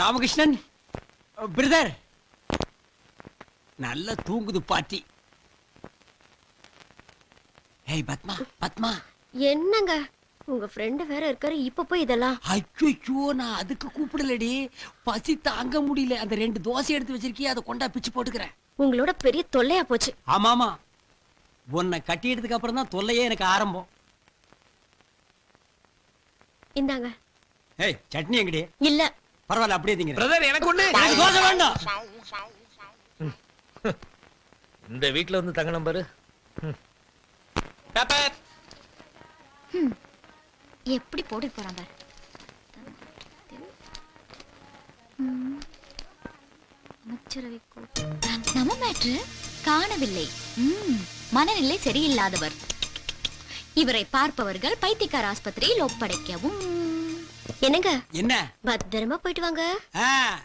Ramakrishnan brother. நல்ல தூங்குது பாட்டி. ஏய் பத்மா பத்மா. என்னங்க? உங்க ஃப்ரெண்டு வேற இருக்காரு இப்ப போய் இதெல்லாம். ஐயோ நான் அதுக்கு கூப்பிடலடி. பசி தாங்க முடியல. அந்த ரெண்டு தோசை எடுத்து வச்சிருக்கிய அதை கொண்டா பிச்சு போட்டுக்கிறேன். உங்களோட பெரிய தொல்லையா போச்சு. ஆமாமா. உன்னை கட்டியதுக்கு அப்புறம் தான் தொல்லையே எனக்கு ஆரம்பம். இந்தாங்க. ஏய் சட்னி எங்கடி? இல்ல. பரவாயில்ல அப்படியே திங்க பிரதர் எனக்கு ஒண்ணு. எனக்கு தோசை வேண்டாம். இந்த வீட்ல வந்து தங்க நம்பரு பேப்பர் எப்படி போட்டு போறான் பாரு. அமைச்சரவை. நம்ம மேட்ரு காணவில்லை. ம், மனநிலை சரியில்லாதவர். இவரை பார்ப்பவர்கள் பைத்தியக்கார ஆஸ்பத்திரியில் ஒப்படைக்கவும். என்னங்க? என்ன? பத்திரமா போயிட்டு வாங்க. ஆ,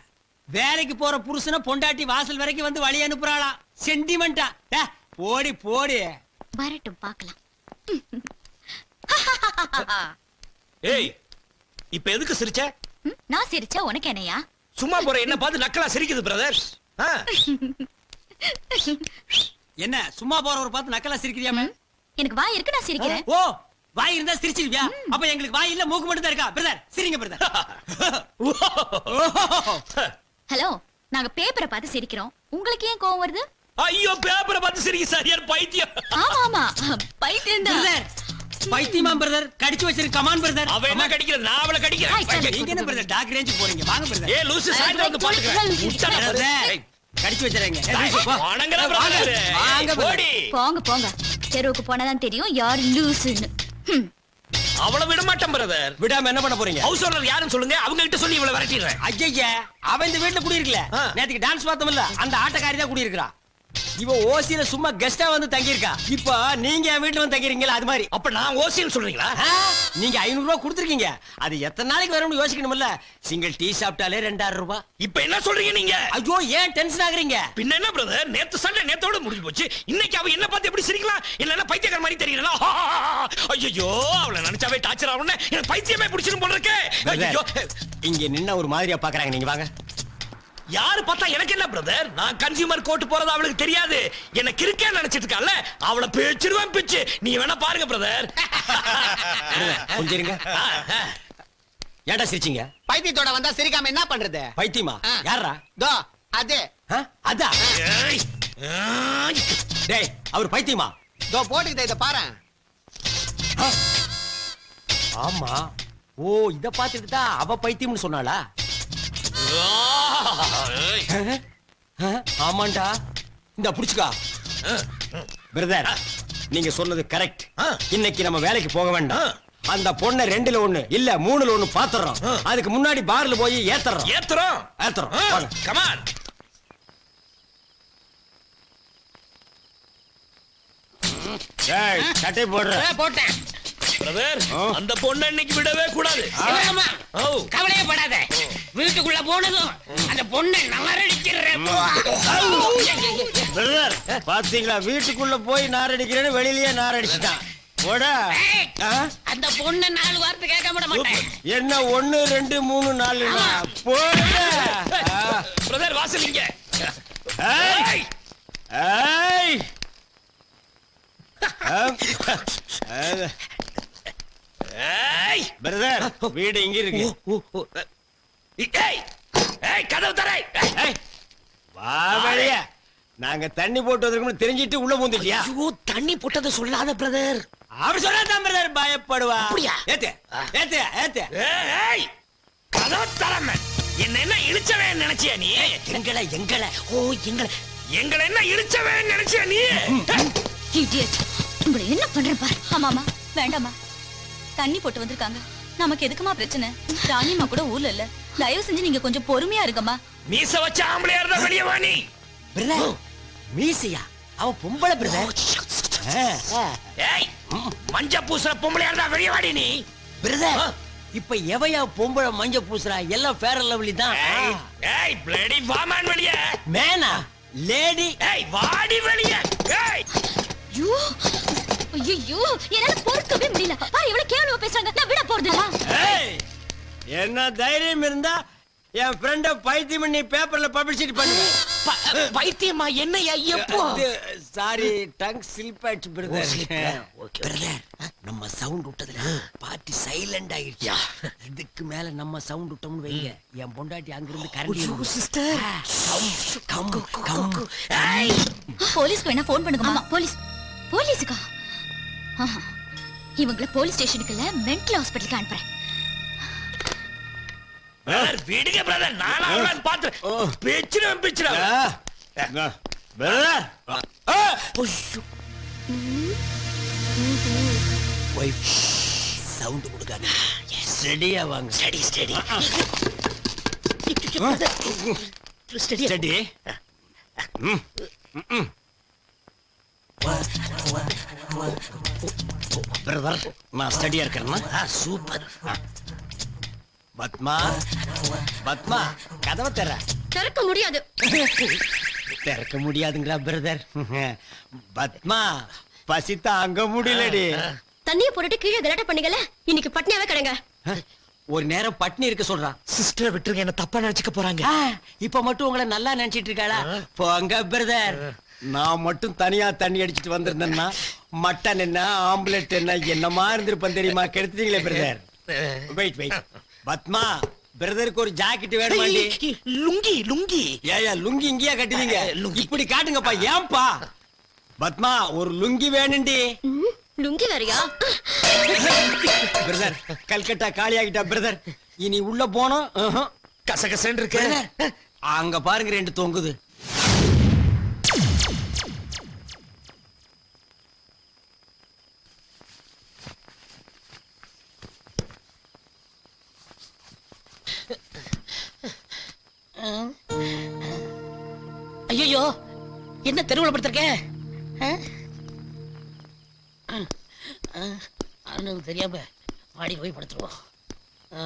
வேலைக்கு போற புருஷனை பொண்டாட்டி வாசல் வரைக்கும் வந்து வழி அனுப்புறாளாம் சென்டிமெண்டா டே, போடி போடி. வரட்டும் பார்க்கலாம். ஏய் இப்ப எதுக்கு சிரிச்ச? ம், நான் சிரிச்சா உனக்கு என்னையா? சும்மா போற என்ன பார்த்து நக்கலா சிரிக்குது பிரதர் என்ன சும்மா போறவரை பார்த்து நக்கலா சிரிக்கிறியாமே எனக்கு வாய் இருக்கு நான் சிரிக்கிறேன். ஓ வாய் இருந்தா சிரிச்சிருவியா? அப்ப எங்களுக்கு வாய் இல்ல மூக்கு மட்டும் தான் இருக்கா? பிரதர் சிரிங்க பிரதர் ஹலோ நாங்க பேப்பரை பார்த்து சிரிக்கிறோம். உங்களுக்கு ஏன் கோவம் வருது? ஐயோ பேப்பரை பார்த்து சிரிக்க சரியான பைத்தியம். ஆமா ஆமா. பைத்தியம் தான். பிரதர் பைத்தியமா பிரதர் கடிச்சு வச்சிருக்க கமான் பிரதர் அவ என்ன கடிக்கிறது நான் அவளை கடிக்கிறேன். நீங்க என்ன பிரதர் டாக் ரேஞ்ச் போறீங்க. வாங்க பிரதர் ஏ லூசு சாயந்தரம் வந்து பாத்துக்கிறேன் கடிச்சு வச்சிருங்க வணங்குறேன் வாங்க போங்க போங்க. தெருவுக்கு போனாதான் தெரியும் யார் லூசுன்னு. அவளை விட மாட்டேன் பிரதர் விடாம என்ன பண்ண போறீங்க? ஹவுஸ் ஓனர் யாருன்னு சொல்லுங்க. அவங்க கிட்ட சொல்லி இவளை விரட்டிடுறேன். ஐயா அவன் இந்த வீட்டுல குடியிருக்கல. ஆ. நேத்துக்கு டான்ஸ் பார்த்தோம்ல அந்த ஆட்டக்காரி தான் குடியிருக்கிறா. இவ ஓசியில சும்மா கெஸ்டா வந்து தங்கியிருக்கா. இப்போ நீங்க என் வீட்டுல வந்து தங்கிருக்கீங்களா அது மாதிரி. அப்ப நான் ஓசின்னு சொல்றீங்களா? நீங்க ஐநூறு ரூபாய் கொடுத்துருக்கீங்க. அது எத்தனை நாளைக்கு வரும்னு யோசிக்கணும்ல. சிங்கிள் டீ சாப்பிட்டாலே ரெண்டாயிரம் ரூபாய் இப்ப என்ன சொல்றீங்க நீங்க? ஐயோ ஏன் டென்ஷன் ஆகுறீங்க? பின்ன என்ன பிரதர் நேத்து சண்டை நேத்தோட முடிஞ்சு போச்சு. இன்னைக்கு அவ என்ன பார்த்து எப்படி சிரிக்கலாம்? இல்லன்னா பைத்தியக்கார மாதிரி தெரியல ஐயோ அவளை நினைச்சாவே டார்ச்சர் ஆகணும் எனக்கு பைத்தியமே பிடிச்சிரும் போல இருக்கே. ஐயோ இங்க நின்ன ஒரு மாதிரியா பாக்குறாங்க நீங்க வாங்க. யாரு பார்த்தா எனக்கு என்ன பிரதர் நான் கன்சியூமர் கோர்ட் போறது அவளுக்கு தெரியாது. என்ன கிறுக்கே நினைச்சிட்டு இருக்கால அவளை பேச்சிருவேன் பிச்சு. நீ வேணா பாருங்க பிரதர் கொஞ்சம் இருங்க ஏன்டா சிரிச்சீங்க? பைத்தியத்தோட வந்தா சிரிக்காம என்ன பண்றது? பைத்தியமா. யாரா தோ அது. ஆ, அதான் டேய் அவர் பைத்தியமா? தோ போட்டுக்கிட்ட இத பாரு. ஆமா. ஓ இத பாத்துட்டு தான் அவ பைத்தியம்னு சொன்னாளா? ஆமாண்டா. இந்த புடிச்சுக்கா. பிரதர் நீங்க சொன்னது கரெக்ட். இன்னைக்கு நம்ம வேலைக்கு போக வேண்டாம். அந்த பொண்ணை ரெண்டுல ஒண்ணு இல்ல மூணுல ஒண்ணு பாத்துறோம். அதுக்கு முன்னாடி பார்ல போய் ஏத்துறோம். ஏத்துறோம். ஏத்துறோம். கமான் டேய், சட்டை போடுற. போட்டேன். பிரதர். அந்த பொண்ணை இன்னைக்கு விடவே கூடாது. கவலையே படாத. வீட்டுக்குள்ள போனதும் பொண்ணை பாத்தீங்களா? வீட்டுக்குள்ள போய் நார் அடிக்கிறேன்னு வெளியிலயே நார் அடிச்சுட்டான் போடா ஆ? அந்த பொண்ணை நாலு வார்த்தை கேட்க விட மாட்டேன். என்ன ஒண்ணு ரெண்டு மூணு நாலு. பிரதர் வாசல் இங்க. பிரதர் வீடு இங்க இருக்கு. ஏய் கதவு தரை. ஏய், வா வெளிய. நாங்க தண்ணி போட்டு வந்திருக்கோம்னு தெரிஞ்சிட்டு உள்ள பூந்துட்டியா? ஐயோ தண்ணி போட்டதை சொல்லாத பிரதர் அப்படி சொன்னா பிரதர் பயப்படுவா. அப்படியா? ஏத்து ஏத்து ஏத்து. ஏய் கதவு தரம என்ன என்ன இழிச்சவே நினைச்சியா நீ? எங்களை எங்களை. ஓ எங்களை. எங்களை என்ன இழிச்சவே நினைச்சியா நீ? Idiot. உங்களை என்ன பண்றேன் பாரு? ஆமாமா வேண்டாமா தண்ணி போட்டு வந்திருக்காங்க. நமக்கு எதுக்குமா பிரச்சனை? ராணிமா கூட ஊர்ல இல்ல. தயவு செஞ்சு நீங்க கொஞ்சம் பொறுமையா இருக்கமா மீச வச்ச ஆம்பளையா இருந்தா வெளியே வா நீ. பிரதர் மீசியா? அவ பொம்பளை பிரதர் ஏய் மஞ்ச பூசுற பொம்பளையா இருந்தா வெளியே வாடி நீ. பிரதர். இப்ப எவையா பொம்பளை மஞ்ச பூசுறா? எல்லாம் ஃபேர் லவ்லி தான். ஏய் ஏய் பிளடி வாமான் வெளியே. மேனா லேடி ஏய் வாடி வெளியே. ஏய். ஐயோ. ஐயோ என்னால பொறுக்கவே முடியல. பாரு எவ்வளவு கேவலமா பேசுறாங்க. நான் விட ஏய் என்ன தைரியம் இருந்தா என் ஃப்ரெண்ட பைத்தியம் பண்ணி பேப்பர்ல பப்ளிசிட்டி பண்ணுவேன். ப- பைத்தியமா? என்னையா எப்போ? சாரி டங் ஸ்லிப் ஆயிடுச்சு பிரதர் okay. பிரதர் நம்ம சவுண்ட் விட்டதுல பார்ட்டி சைலண்ட் ஆயிடுச்சு. இதுக்கு மேல நம்ம சவுண்ட் விட்டோம்னு வைங்க. என் பொண்டாட்டி அங்கிருந்து கரண்ட் சிஸ்டர் கம் கம் போலீஸ்க்கு வேணா ஃபோன் பண்ணுங்க. ஆமா போலீஸ். போலீஸுக்கா. இவங்கள போலீஸ் ஸ்டேஷனுக்கு இல்ல மென்டல் ஹாஸ்பிட்டலுக்கு அனுப்புறேன் விடுங்க பிரதர் நானா அவளான்னு பாத்து பிச்சிடுவேன் பிச்சிடுவேன் பிரதர். ஒய்ஃப் சவுண்ட் கொடுக்காங்க ரெடியா வாங்க. Study study study study brother நான் ஸ்டடியா இருக்கிறேன்னா சூப்பர் பத்மா பத்மா கதவை தர திறக்க முடியாது. திறக்க முடியாதுங்களா பிரதர் பத்மா பசி தாங்க முடியலடி. தண்ணிய போட்டுட்டு கீழே கலாட்ட பண்ணீங்கல்ல இன்னைக்கு பட்னியாவே கிடங்க. ஒரு நேரம் பட்னி இருக்க சொல்றான் சிஸ்டரை விட்டுருங்க என்ன தப்பா நினைச்சுக்க போறாங்க. இப்ப மட்டும் உங்களை நல்லா நினைச்சிட்டு இருக்காளா? போங்க பிரதர் நான் மட்டும் தனியா தண்ணி அடிச்சிட்டு வந்திருந்தேன்னா மட்டன் என்ன ஆம்லெட் என்ன என்னமா இருந்திருப்பேன் தெரியுமா? கெடுத்தீங்களே பிரதர் வெயிட் வெயிட் பத்மா பிரதருக்கு ஒரு ஜாக்கெட் வேணுமாண்டி? லுங்கி லுங்கி. ஏயா லுங்கி இங்கேயா கட்டுவீங்க? லுங்கி. இப்படி காட்டுங்கப்பா ஏன்பா? பத்மா ஒரு லுங்கி வேணுண்டி. லுங்கி வேறயா? பிரதர் கல்கட்டா காலி ஆகிட்டா பிரதர் இனி உள்ள போனோம். ஆஹா. கசகசன்னு இருக்கு. அங்க பாருங்க ரெண்டு தொங்குது. ஐயோ என்ன தெருவுல படுத்திருக்க அண்ணனுக்கு தெரியாம மாடி போய் படுத்துருவோம் ஆ.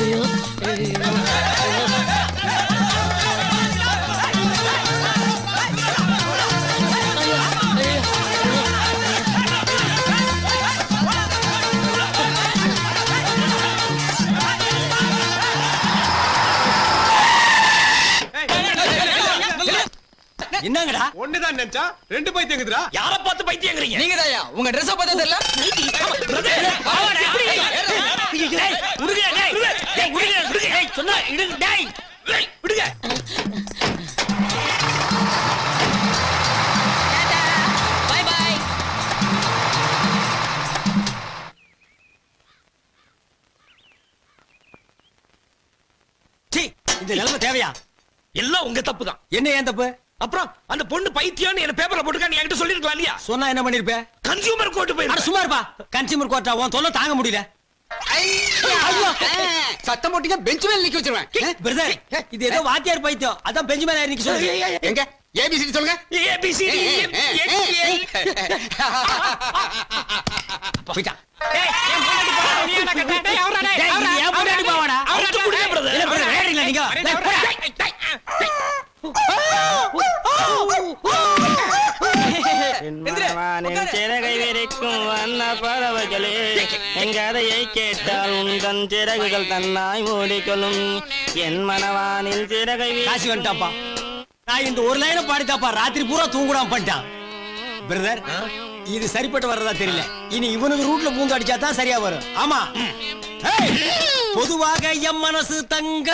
ஐயோ. என்னங்கடா? ஒண்ணுதான் நினைச்சா ரெண்டு பைத்தியம் இருக்குதுடா யார பார்த்து பைத்தியங்கிறீங்க? நீங்க தாயா உங்க ட்ரெஸ் பார்த்தா தெரியல. சொன்னா இடுங்க, டேய். விடுங்க. இந்த நிலைமை தேவையா? எல்லாம் உங்க தப்பு தான் என்ன ஏன் தப்பு? அப்புறம் அந்த பொண்ணு பைத்தியம்னு என்ன பேப்பர்ல போட்டுக்கா நீ என்கிட்ட சொல்லிருக்கலாம் இல்லையா சொன்னா என்ன பண்ணிருப்ப? கன்சியூமர் கோர்ட் போயிரு சும்மா இருப்பா. கன்சியூமர் கோர்ட்டா உன் தொல்லை தாங்க முடியல. சத்தம் போட்டீங்க பெஞ்ச் மேல நிக்க வச்சிருவேன் பிரதர் இது ஏதோ வாத்தியார் பைத்தியம் அதான் பெஞ்சமின் இன்னைக்கு சொல்லுங்க எங்க ஏபிசிடி சொல்லுங்க ஏபிசிடி போயிட்டான் டேய், என் பொண்டாட்டி போறா, நீ என்ன கட்ட? டேய், அவரா, டேய், டேய், அவரா, இது என் பொண்டாட்டி அவரா, பாவாடா. அவரா, அவுத்து கொடுங்க, brother. இல்ல, brother, விளையாடுறீங்களா நீங்க? டேய், போடா. டேய், டேய், டேய். மனவானின் சிறகை விரிக்கும் வண்ண பறவைகளே எங்கதையை கேட்டால் உந்தன் சிறகுகள் தன்னாய் மூடிக்கொள்ளும். என் மனவானில் சிறகை காசி வந்துட்டாப்பா. நான் இந்த ஒரு லைனை பாடித்தாப்பா ராத்திரி பூரா தூங்குடாம பண்ணிட்டான். பிரதர் இது சரிப்பட்டு வர்றதா தெரியல. இனி இவனுக்கு ரூட்ல பூந்து அடிச்சா தான் சரியா வரும். ஆமா. ஏய், பொதுவாக எம் மனசு தங்க.